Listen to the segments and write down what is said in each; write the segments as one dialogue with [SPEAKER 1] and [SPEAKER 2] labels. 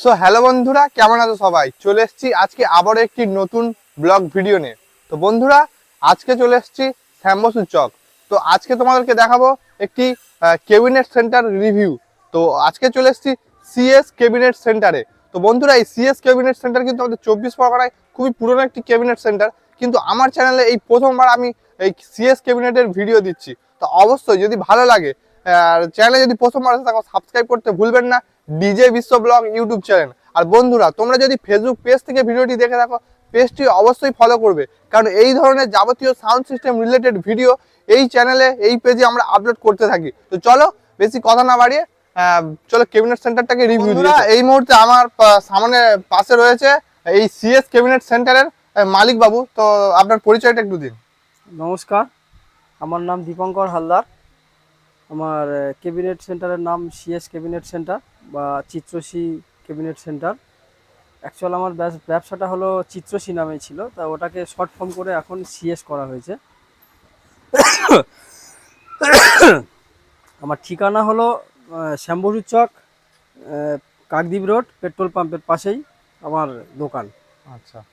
[SPEAKER 1] So hello বন্ধুরা, কেমন আছো সবাই? চলে এসেছি আজকে আবারও একটি নতুন ব্লগ ভিডিও নিয়ে। তো বন্ধুরা, আজকে চলে এসেছি শ্যামবসুর চক। তো আজকে তোমাদেরকে দেখাবো একটি কেবিনেট সেন্টার রিভিউ তো আজকে চলে এসেছি সিএস কেবিনেট সেন্টারে তো বন্ধুরা, এই সিএস কেবিনেট সেন্টার কিন্তু আমাদের চব্বিশ পরগনায় খুবই পুরনো একটি কেবিনেট সেন্টার কিন্তু আমার চ্যানেলে এই প্রথমবার আমি এই সিএস কেবিনেটের ভিডিও দিচ্ছি। তো অবশ্যই যদি ভালো লাগে আর চ্যানেলে যদি প্রথমবার আসে থাকো সাবস্ক্রাইব করতে ভুলবেন না। ডিজে বিশ্ব ব্লগ ইউটিউব চ্যানেল আর বন্ধুরা তোমরা যদি ফেসবুক পেজ থেকে ভিডিওটি দেখে থাকো পেজটি অবশ্যই ফলো করবে। কারণ এই ধরনের যাবতীয় সাউন্ড সিস্টেম রিলেটেড ভিডিও এই চ্যানেলে এই পেজে আমরা আপলোড করতে থাকি। তো চলো বেশি কথা না বাড়িয়ে চলো কেবিনেট সেন্টারটাকে রিভিউ দিই এই মুহূর্তে আমার সামনে পাশে রয়েছে এই সিএস কেবিনেট সেন্টারের মালিক বাবু তো আপনার পরিচয়টা একটু দিন।
[SPEAKER 2] নমস্কার আমার নাম দীপঙ্কর হালদার। আমার ক্যাবিনেট সেন্টারের নাম সিএস ক্যাবিনেট সেন্টার বা চিত্রসী ক্যাবিনেট সেন্টার। অ্যাকচুয়াল আমার ব্যবস- ব্যবসাটা হলো চিত্রসী নামে ছিল তা ওটাকে শর্ট ফর্ম করে এখন সিএস করা হয়েছে। আমার ঠিকানা হলো আহ, চক কাকদ্বীপ রোড পেট্রোল পাম্পের পাশেই আমার দোকান।
[SPEAKER 1] আচ্ছা।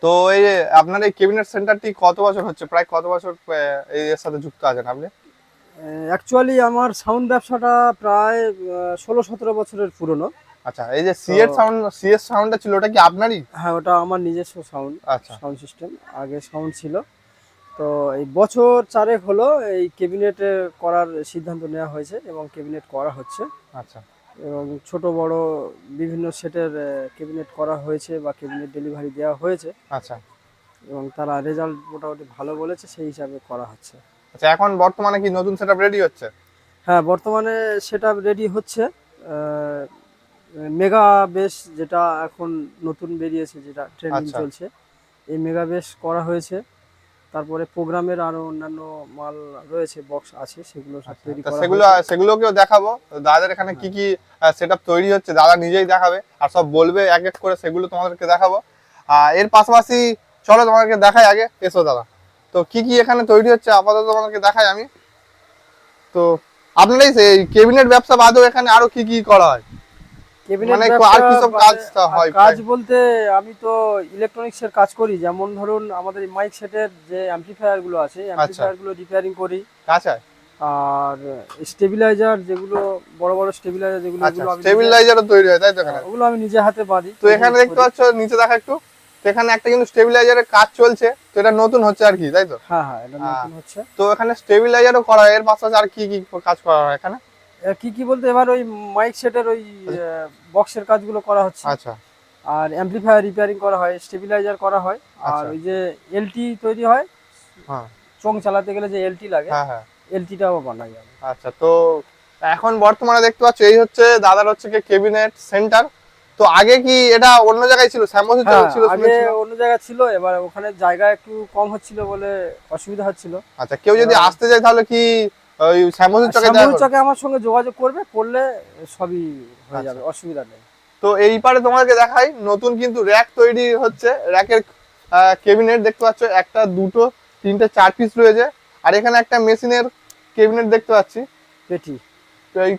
[SPEAKER 1] তো এই আপনার এই কেবিনেট সেন্টারটি কত বছর হচ্ছে? প্রায় কত বছর এর সাথে যুক্ত আছেন আপনি?
[SPEAKER 2] অ্যাকচুয়ালি আমার সাউন্ড ব্যবসাটা প্রায় ষোলো সতেরো বছরের পুরনো।
[SPEAKER 1] আচ্ছা এই যে সিএস
[SPEAKER 2] তো-
[SPEAKER 1] সাউন্ড সিএস সাউন্ডটা ছিল ওটা কি আপনারই?
[SPEAKER 2] হ্যাঁ ওটা আমার নিজস্ব সাউন্ড
[SPEAKER 1] আচ্ছা।
[SPEAKER 2] সাউন্ড সিস্টেম আগে সাউন্ড ছিল। তো এই বছর চারেক হলো এই ক্যাবিনেটে করার সিদ্ধান্ত নেওয়া হয়েছে এবং ক্যাবিনেট করা হচ্ছে।
[SPEAKER 1] আচ্ছা।
[SPEAKER 2] এবং ছোট বড় বিভিন্ন সেটের ক্যাবিনেট করা হয়েছে বা ক্যাবিনেট ডেলিভারি দেওয়া হয়েছে।
[SPEAKER 1] আচ্ছা।
[SPEAKER 2] এবং তারা রেজাল্ট মোটামুটি ভালো বলেছে সেই হিসাবে করা হচ্ছে।
[SPEAKER 1] আচ্ছা এখন বর্তমানে কি নতুন সেটআপ রেডি হচ্ছে?
[SPEAKER 2] হ্যাঁ বর্তমানে সেটা রেডি হচ্ছে। মেগা বেস যেটা এখন নতুন বেরিয়েছে যেটা ট্রেন্ডিং
[SPEAKER 1] আচ্ছা।
[SPEAKER 2] চলছে এই মেগা বেস করা হয়েছে। তারপরে প্রোগ্রামের আরও অন্যান্য মাল রয়েছে বক্স আছে সেগুলো সব তৈরি করা
[SPEAKER 1] সেগুলো সেগুলোকেও দেখাবো। দাদার এখানে কি কি সেটআপ তৈরি হচ্ছে দাদা নিজেই দেখাবে। আর সব বলবে এক এক করে সেগুলো তোমাদেরকে দেখাবো। আর এর পাশাপাশি চলো তোমাদেরকে দেখাই আগে এসো দাদা। তো কি কি এখানে তৈরি হচ্ছে আপাতত তোমাদেরকে দেখাই আমি। তো আপনার এই সেই কেবিনেট ব্যবসা বাদেও এখানে আরও কি কি করা হয়? মানে আর কি সব কাজটা হয়
[SPEAKER 2] কাজ বলতে আমি তো ইলেকট্রনিক্স এর কাজ করি। যেমন ধরুন আমাদের মাইক সেটের যে অ্যাম্পলিফায়ারগুলো আছে
[SPEAKER 1] আচ্ছা।
[SPEAKER 2] অ্যাম্পলিফায়ারগুলো রিপেয়ারিং করি।
[SPEAKER 1] আচ্ছা
[SPEAKER 2] আর স্টেবিলাইজার যেগুলো বড় বড় স্টেবিলাইজার যেগুলো
[SPEAKER 1] আচ্ছা স্টেবিলাইজারও তৈরি হয় তাই তো
[SPEAKER 2] ওগুলো আমি নিজে হাতে পারি
[SPEAKER 1] তো এখানে দেখতে পাচ্ছ নিচে দেখা একটু। এখানে একটা কিন্তু স্টেবিলাইজারের কাজ চলছে তো এটা নতুন হচ্ছে আর কি তাই তো?
[SPEAKER 2] হ্যাঁ হ্যাঁ এটা
[SPEAKER 1] হ্যাঁ।
[SPEAKER 2] নতুন হচ্ছে।
[SPEAKER 1] তো এখানে স্টেবিলাইজারও করা হয় এর পাশাপাশি আর কি কি কাজ করা হয় এখানে?
[SPEAKER 2] কি কি বলতে এবার ওই মাইক সেটের ওই বক্সের কাজগুলো করা হচ্ছে।
[SPEAKER 1] আচ্ছা।
[SPEAKER 2] আর অ্যাম্পলিফায়ার রিপেয়ারিং করা হয় স্টেবিলাইজার করা হয়। আর
[SPEAKER 1] আচ্ছা।
[SPEAKER 2] ওই যে এলটি তৈরি হয়
[SPEAKER 1] হ্যাঁ।
[SPEAKER 2] চং চালাতে গেলে যে এলটি লাগে
[SPEAKER 1] হ্যাঁ হ্যাঁ।
[SPEAKER 2] এলটিটাও বানাই
[SPEAKER 1] আচ্ছা তো এখন বর্তমানে দেখতে পাচ্ছ এই হচ্ছে দাদার হচ্ছে কেবিনেট সেন্টার তো আগে কি এটা অন্য জায়গায় ছিল? শ্যামবসি
[SPEAKER 2] হ্যাঁ,
[SPEAKER 1] ছিল
[SPEAKER 2] আগে অন্য জায়গায় ছিল এবার ওখানে জায়গা একটু কম হচ্ছিল বলে অসুবিধা হচ্ছিল।
[SPEAKER 1] আচ্ছা কেউ যদি। আসতে যায় তাহলে কি ওই শ্যামবসি চকে
[SPEAKER 2] শ্যামল চকে আমার সঙ্গে যোগাযোগ করবে করলে সবই হয়ে
[SPEAKER 1] আচ্ছা।
[SPEAKER 2] যাবে অসুবিধা নেই।
[SPEAKER 1] তো এই পারে তোমাকে দেখাই নতুন কিন্তু র্যাক তৈরি হচ্ছে। র্যাকের কেবিনেট দেখতে পাচ্ছ একটা দুটো তিনটে চার পিস রয়েছে। আর এখানে একটা মেশিনের কেবিনেট দেখতে পাচ্ছি।
[SPEAKER 2] পেটি।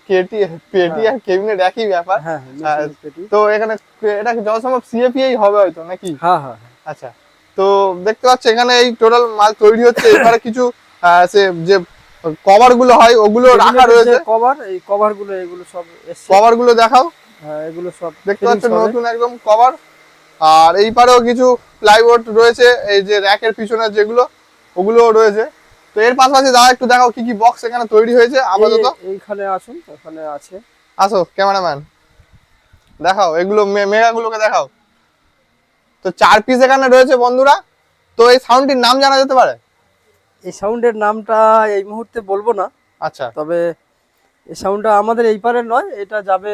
[SPEAKER 1] কেটি পেটি আর কেবিনেট একই ব্যাপার।
[SPEAKER 2] হ্যাঁ হ্যাঁ
[SPEAKER 1] হ্যাঁ,
[SPEAKER 2] মেশিনের পেটি
[SPEAKER 1] তো এখানে এটা যত সিএপিআই হবে হয়তো নাকি?
[SPEAKER 2] হ্যাঁ হ্যাঁ হ্যাঁ।
[SPEAKER 1] আচ্ছা তো দেখতে পাচ্ছ এখানে এই টোটাল মাল তৈরি হচ্ছে। এবারে কিছু সে যে কভারগুলো হয় ওগুলো রাখা রয়েছে।
[SPEAKER 2] কভার এই কভারগুলো এগুলো সব
[SPEAKER 1] কভারগুলো দেখাও।
[SPEAKER 2] হ্যাঁ এগুলো সব
[SPEAKER 1] দেখতে পাচ্ছ নতুন একদম কভার আর এই পারেও কিছু প্লাইবোর্ড রয়েছে এই যে র্যাকের পিছনে যেগুলো ওগুলো রয়েছে। তো এর পাশাপাশি দাদা একটু দেখাও কি কি বক্স এখানে তৈরি হয়েছে আপাতত।
[SPEAKER 2] এই- এইখানে আসুন ওখানে আছে।
[SPEAKER 1] আসো ক্যামেরাম্যান। দেখাও এগুলো মেগাগুলোকে দেখাও। তো চার পিস এখানে রয়েছে বন্ধুরা। তো এই সাউন্ডটির নাম জানা যেতে পারে?
[SPEAKER 2] এই সাউন্ডের নামটা এই মুহূর্তে বলব না।
[SPEAKER 1] আচ্ছা।
[SPEAKER 2] তবে এই সাউন্ডটা আমাদের এই পারের নয় এটা যাবে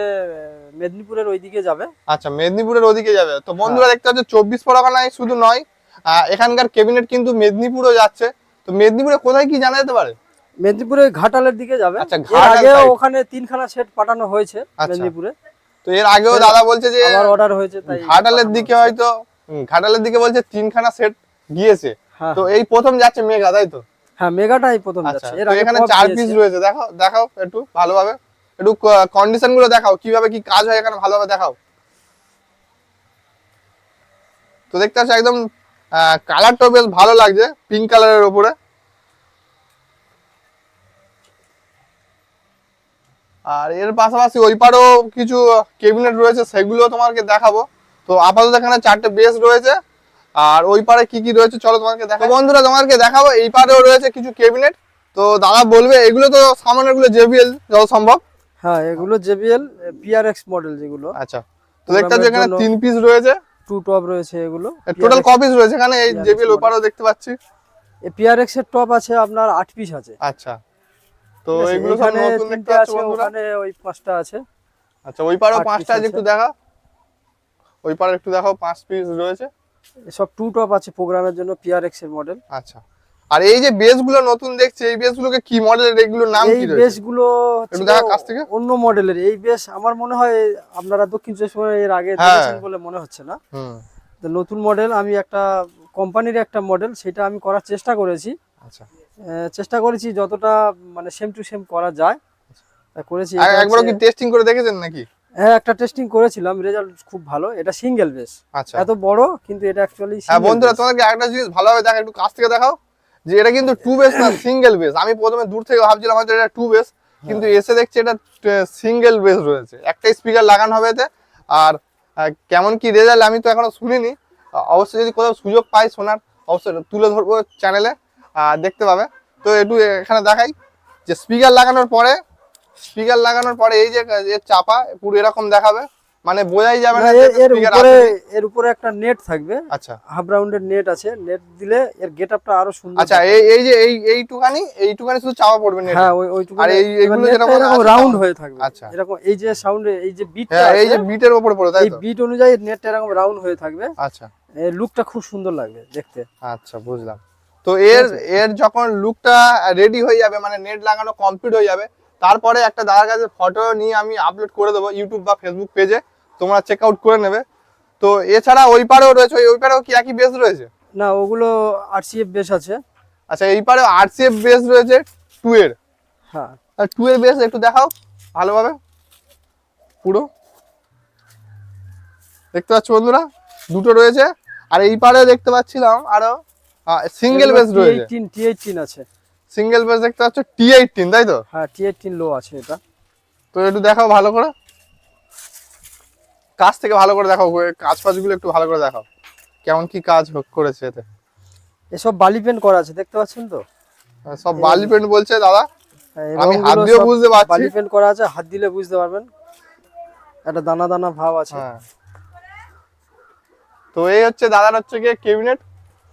[SPEAKER 2] মেদিনীপুরের ওইদিকে যাবে।
[SPEAKER 1] আচ্ছা মেদিনীপুরের ওদিকে যাবে। তো বন্ধুরা দেখতে পাচ্ছ চব্বিশ পরগনায় শুধু নয় এখানকার ক্যাবিনেট কিন্তু মেদিনীপুরও যাচ্ছে। তো মেদিনীপুরে কোথায় কি জানা যেতে পারে?
[SPEAKER 2] মেদিনীপুরে ঘাটালের দিকে যাবে।
[SPEAKER 1] আচ্ছা, side।
[SPEAKER 2] ওখানে তিনখানা সেট পাঠানো হয়েছে
[SPEAKER 1] আচ্ছা।
[SPEAKER 2] মেদিনীপুরে।
[SPEAKER 1] তো এর আগেও দাদা বলছে যে
[SPEAKER 2] আবার অর্ডার হয়েছে তাই
[SPEAKER 1] ঘাটালের দিকে হয়তো ঘাটালের দিকে বলছে তিনখানা সেট গিয়েছে।
[SPEAKER 2] হ্যাঁ।
[SPEAKER 1] তো এই প্রথম যাচ্ছে মেঘা তাই তো?
[SPEAKER 2] হ্যাঁ মেগাটাই প্রথম
[SPEAKER 1] আচ্ছা
[SPEAKER 2] যাচ্ছে। এর আগে
[SPEAKER 1] এখানে চার পিস রয়েছে দেখাও দেখাও একটু ভালোভাবে। একটু কন্ডিশনগুলো দেখাও কীভাবে কি কাজ হয় এখানে ভালোভাবে দেখাও। তো দেখতে পাচ্ছ একদম কালারটাও বেশ ভালো লাগছে পিঙ্ক কালারের উপরে। আর এর পাশাপাশি ওই পারেও কিছু কেবিনেট রয়েছে সেগুলো তোমাকে দেখাবো। তো আপাতত এখানে চারটে বেস রয়েছে। আর ওই পারে কি কি রয়েছে চলো তোমাকে দেখাবো বন্ধুরা তোমাকে দেখাবো এই পারেও রয়েছে কিছু কেবিনেট তো দাদা বলবে এগুলো তো সামানেরগুলো জেবিএল যত সম্ভব?
[SPEAKER 2] হ্যাঁ এগুলো জেবিএল পিআরএক্স মডেল যেগুলো।
[SPEAKER 1] আচ্ছা। তো দেখতে এখানে তিন পিস রয়েছে।
[SPEAKER 2] টু টপ রয়েছে এগুলো।
[SPEAKER 1] টোটাল কপিস রয়েছে এখানে এই জেবিএল ওপারও দেখতে পাচ্ছি।
[SPEAKER 2] পিআরএক্স এর টপ আছে আপনার আট পিস আছে।
[SPEAKER 1] আচ্ছা। তো এগুলো সব নতুন দেখতে পাচ্ছ
[SPEAKER 2] ওখানে ওই পাঁচটা আছে।
[SPEAKER 1] আচ্ছা ওই পারেও পাঁচটা আছে।
[SPEAKER 2] আছে।
[SPEAKER 1] একটু দেখা। ওই পারে একটু দেখাও পাঁচ পিস রয়েছে।
[SPEAKER 2] সব টু টপ আছে প্রোগ্রামের জন্য পিআরএক্স এর মডেল
[SPEAKER 1] আচ্ছা। আর এই যে বেসগুলো নতুন দেখছি এই বেস গুলোকে কি মডেলের এগুলোর নাম কি রয়েছে?
[SPEAKER 2] বেসগুলো
[SPEAKER 1] একটু দেখা কাছ থেকে।
[SPEAKER 2] অন্য মডেলের এই বেস আমার মনে হয় আপনারা দক্ষিণ চব্বিশ এর আগে
[SPEAKER 1] হ্যাঁ।
[SPEAKER 2] দেখেছেন বলে মনে হচ্ছে না। তো নতুন মডেল আমি একটা কোম্পানির একটা মডেল সেটা আমি করার চেষ্টা করেছি।
[SPEAKER 1] আচ্ছা।
[SPEAKER 2] চেষ্টা করেছি যতটা মানে সেম টু সেম করা যায়। করেছি
[SPEAKER 1] একবার কি টেস্টিং করে দেখেছেন নাকি?
[SPEAKER 2] হ্যাঁ একটা টেস্টিং করেছিলাম রেজাল্ট খুব ভালো। এটা সিঙ্গেল বেস।
[SPEAKER 1] আচ্ছা।
[SPEAKER 2] এত বড় কিন্তু এটা অ্যাকচুয়ালি
[SPEAKER 1] হ্যাঁ বন্ধুরা তোমাদেরকে একটা জিনিস ভালোভাবে দেখা একটু কাছ থেকে দেখাও। যে এটা কিন্তু টু বেস না সিঙ্গেল বেস আমি প্রথমে দূর থেকে ভাবছিলাম হয়তো এটা টু বেস কিন্তু এসে দেখছি এটা সিঙ্গেল বেস রয়েছে। একটা স্পিকার লাগানো হবে এতে আর কেমন কি রেজাল্ট আমি তো এখনও শুনিনি। অবশ্যই যদি কোথাও সুযোগ পাই শোনার অবশ্যই তুলে ধরবো চ্যানেলে দেখতে পাবে। তো একটু এখানে দেখাই যে স্পিকার লাগানোর পরে স্পিকার লাগানোর পরে এই যে চাপা পুরো এরকম দেখাবে। মানে বোঝাই যাবে না
[SPEAKER 2] না, এর- উপরে এর উপরে একটা নেট থাকবে।
[SPEAKER 1] আচ্ছা।
[SPEAKER 2] হাফ রাউন্ডের নেট আছে। নেট দিলে এর গেটআপটা আরও সুন্দর
[SPEAKER 1] আচ্ছা এই এই যে এই এইটুখানি এইটুখানি শুধু চাপা পড়বে নেটে।
[SPEAKER 2] হ্যাঁ ওই ওইটুকু
[SPEAKER 1] আর এই- এইগুলো আছে
[SPEAKER 2] রাউন্ড হয়ে থাকবে।
[SPEAKER 1] আচ্ছা।
[SPEAKER 2] এরকম এই যে সাউন্ড এই যে বিটটা
[SPEAKER 1] হ্যাঁ এই যে বিটের উপরে পড়ে তাই তো?
[SPEAKER 2] এই বিট অনুযায়ী নেটটা এরকম রাউন্ড হয়ে থাকবে।
[SPEAKER 1] আচ্ছা।
[SPEAKER 2] এর লুকটা খুব সুন্দর লাগবে দেখতে।
[SPEAKER 1] আচ্ছা বুঝলাম। তো এর এর যখন লুকটা রেডি হয়ে যাবে মানে নেট লাগানো কমপ্লিট হয়ে যাবে তারপরে একটা দাদার কাছে ফটো নিয়ে আমি আপলোড করে দেবো ইউটিউব বা ফেসবুক পেজে তোমরা চেক আউট করে নেবে। তো এছাড়া ওই পারেও রয়েছে ওই- পারেও কি একই বেস রয়েছে?
[SPEAKER 2] না ওগুলো আরসিএফ বেশ আছে।
[SPEAKER 1] আচ্ছা এই পারেও আরসিএফ বেস রয়েছে টু এর।
[SPEAKER 2] হ্যাঁ।
[SPEAKER 1] আর টু এর বেস একটু দেখাও ভালোভাবে। পুরো। দেখতে পাচ্ছ বন্ধুরা দুটো রয়েছে। আর এই পারে দেখতে পাচ্ছিলাম আরও সিঙ্গেল বেস রয়েছে।
[SPEAKER 2] টি এইটিন আছে।
[SPEAKER 1] সিঙ্গেল বেস দেখতে পাচ্ছ টি এইটিন তাই তো?
[SPEAKER 2] হ্যাঁ টি এইটিন লো আছে এটা।
[SPEAKER 1] তো একটু দেখাও ভালো করে। কাজ থেকে ভালো করে দেখাও কাজ ফাজগুলো একটু ভালো করে দেখাও। কেমন কি কাজ করেছে এতে।
[SPEAKER 2] এসব বালি পেন্ট করা আছে দেখতে পাচ্ছেন তো?
[SPEAKER 1] সব বালি পেন্ট বলছে দাদা।
[SPEAKER 2] হ্যাঁ,
[SPEAKER 1] আমি হাত দিয়ে বুঝতে পারছি।
[SPEAKER 2] বালি পেন্ট করা আছে হাত দিলে বুঝতে পারবেন। একটা দানা দানা ভাব আছে।
[SPEAKER 1] হ্যাঁ। তো এই হচ্ছে দাদার হচ্ছে গিয়ে কেবিনেট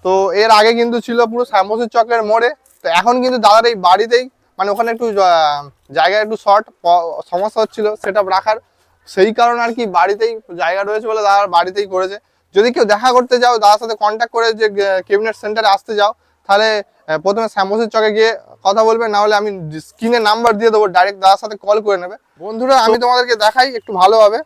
[SPEAKER 1] তো এর আগে কিন্তু ছিল পুরো শ্যামবসুর চকের মোড়ে। তো এখন কিন্তু দাদার এই বাড়িতেই মানে ওখানে একটু জায়গা একটু শর্ট সমস্যা হচ্ছিল সেটা রাখার। সেই কারণে আর কি বাড়িতেই জায়গা রয়েছে বলে দাদার বাড়িতেই করেছে। যদি কেউ দেখা করতে যাও, দাদার সাথে কন্ট্যাক্ট করে যে কেবিনেট সেন্টারে আসতে যাও, তাহলে প্রথমে শ্যামবসুর চকে গিয়ে কথা বলবে, না হলে আমি স্ক্রিনে নাম্বার দিয়ে দেবো ডাইরেক্ট দাদার সাথে কল করে নেবে। বন্ধুরা, আমি তোমাদেরকে দেখাই, একটু ভালোভাবে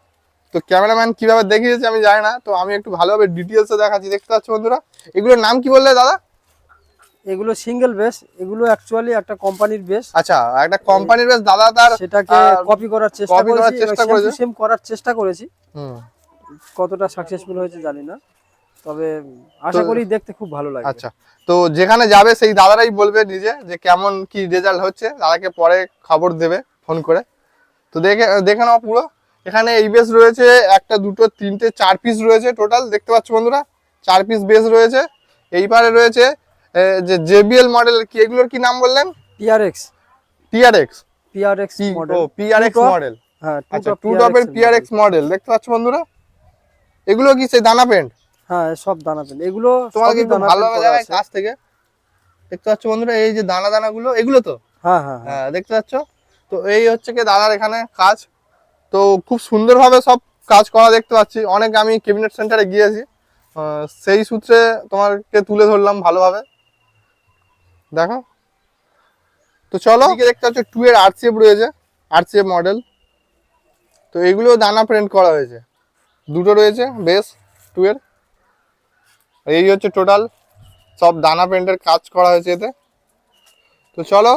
[SPEAKER 1] তো ক্যামেরাম্যান কীভাবে দেখিয়েছে আমি জানি না, তো আমি একটু ভালোভাবে ডিটেলসে দেখাচ্ছি, দেখতে পাচ্ছ বন্ধুরা? এগুলোর নাম কি বললে দাদা?
[SPEAKER 2] এগুলো সিঙ্গেল বেস এগুলো অ্যাকচুয়ালি একটা কোম্পানির বেস
[SPEAKER 1] আচ্ছা একটা কোম্পানির বেশ দাদা তার
[SPEAKER 2] সেটাকে কপি করার চেষ্টা করেছি
[SPEAKER 1] চেষ্টা
[SPEAKER 2] সেম
[SPEAKER 1] করেছে।
[SPEAKER 2] সেম করার চেষ্টা করেছি।
[SPEAKER 1] হুম,
[SPEAKER 2] কতটা সাকসেসফুল হয়েছে জানি না তবে আশা করি দেখতে খুব ভালো লাগবে।
[SPEAKER 1] আচ্ছা তো যেখানে যাবে সেই দাদারাই বলবে নিজে যে কেমন কি রেজাল্ট হচ্ছে দাদাকে পরে খবর দেবে ফোন করে। তো দেখে দেখে নাও পুরো। এখানে এই বেস রয়েছে একটা দুটো তিনটে চার পিস রয়েছে টোটাল দেখতে পাচ্ছ বন্ধুরা? চার পিস বেস রয়েছে। এই পারে রয়েছে যে জেবিএল মডেল কি এগুলোর কি নাম বললেন?
[SPEAKER 2] পিআরএক্স
[SPEAKER 1] টিআরএক্স
[SPEAKER 2] পিআরএক্স
[SPEAKER 1] ও
[SPEAKER 2] model
[SPEAKER 1] PRX
[SPEAKER 2] Two top,
[SPEAKER 1] model
[SPEAKER 2] হ্যাঁ
[SPEAKER 1] আচ্ছা টু টপের পিআরএক্স মডেল দেখতে পাচ্ছ বন্ধুরা? এগুলো কি সেই দানা পেন্ট
[SPEAKER 2] হ্যাঁ সব দানা পেন এগুলো
[SPEAKER 1] একটু
[SPEAKER 2] দানা
[SPEAKER 1] ভালো
[SPEAKER 2] করা
[SPEAKER 1] কাছ থেকে। দেখতে পাচ্ছ বন্ধুরা এই যে দানা দানা গুলো এগুলো তো?
[SPEAKER 2] হ্যাঁ হ্যাঁ হ্যাঁ।
[SPEAKER 1] হ্যাঁ দেখতে পাচ্ছ? তো এই হচ্ছে কি দাদার এখানে কাজ। তো খুব সুন্দরভাবে সব কাজ করা দেখতে পাচ্ছি। অনেক আমি ক্যাবিনেট সেন্টারে গিয়েছি। সেই সূত্রে তোমাকে তুলে ধরলাম ভালোভাবে। দেখো। তো চলো। দেখতে পাচ্ছ টু এর আরসিএফ রয়েছে আরসিএফ মডেল তো এগুলো দানা প্রিন্ট করা হয়েছে। দুটো রয়েছে, বেশ টু এর। এই হচ্ছে টোটাল সব দানা প্রিন্টের কাজ করা হয়েছে এতে। তো চলো